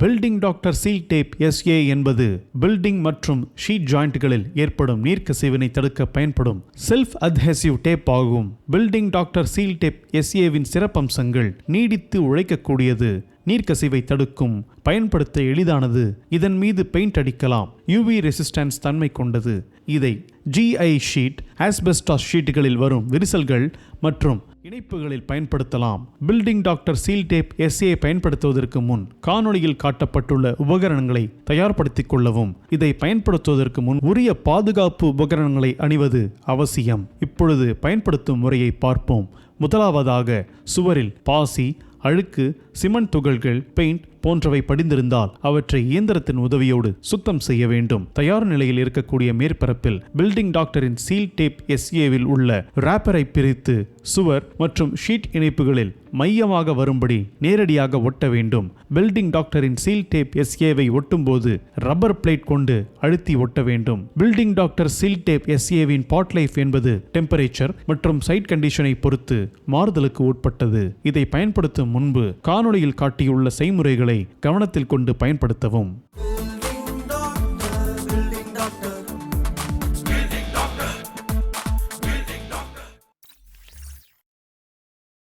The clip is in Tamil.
Building Doctor seal tape SA என்பது பில்டிங் மற்றும் ஷீட் ஜாயிண்ட்களில் ஏற்படும் நீர்க்கசிவினை தடுக்க பயன்படும் செல்ஃப் அத்ஹெசிவ் டேப் ஆகும் பில்டிங் டாக்டர் சீல் டேப் எஸ்ஏவின் சிறப்பம்சங்கள் நீடித்து உழைக்கக்கூடியது. நீர்க்கசிவை தடுக்கும் பயன்படுத்த எளிதானது. இதன் மீது பெயிண்ட் அடிக்கலாம். யூவி ரெசிஸ்டன்ஸ் தன்மை கொண்டது. இதை ஜிஐ ஷீட் ஆஸ்பெஸ்டாஸ் ஷீட்டுகளில் வரும் விரிசல்கள் மற்றும் இணைப்புகளில் பயன்படுத்தலாம். Building Doctor seal tape SA பயன்படுத்துவதற்கு முன் காணொளியில் காட்டப்பட்டுள்ள உபகரணங்களை தயார்படுத்திக் கொள்ளவும். இதை பயன்படுத்துவதற்கு முன் உரிய பாதுகாப்பு உபகரணங்களை அணிவது அவசியம். இப்பொழுது பயன்படுத்தும் முறையை பார்ப்போம். முதலாவதாக சுவரில் பாசி அழுக்கு சிமெண்ட் துகள்கள் பெயிண்ட் போன்றவை படிந்திருந்தால் அவற்றை இயந்திரத்தின் உதவியோடு சுத்தம் செய்ய வேண்டும். தயார் நிலையில் இருக்கக்கூடிய மேற்பரப்பில் பில்டிங் டாக்டரின் சீல் டேப் எஸ்ஏவில் உள்ள ராப்பரை பிரித்து சுவர் மற்றும் ஷீட் இணைப்புகளில் மையமாக வரும்படி நேரடியாக ஒட்ட வேண்டும். பில்டிங் டாக்டரின் சீல் டேப் எஸ்ஏவை ஒட்டும்போது ரப்பர் பிளேட் கொண்டு அழுத்தி ஒட்ட வேண்டும். பில்டிங் டாக்டர் சீல் டேப் எஸ்ஏவின் பாட் லைஃப் என்பது டெம்பரேச்சர் மற்றும் சைட் கண்டிஷனை பொறுத்து மாறுதலுக்கு உட்பட்டது. இதை பயன்படுத்தும் முன்பு காணொளியில் காட்டியுள்ள செய்முறைகளை கவனத்தில் கொண்டு பயன்படுத்தவும்.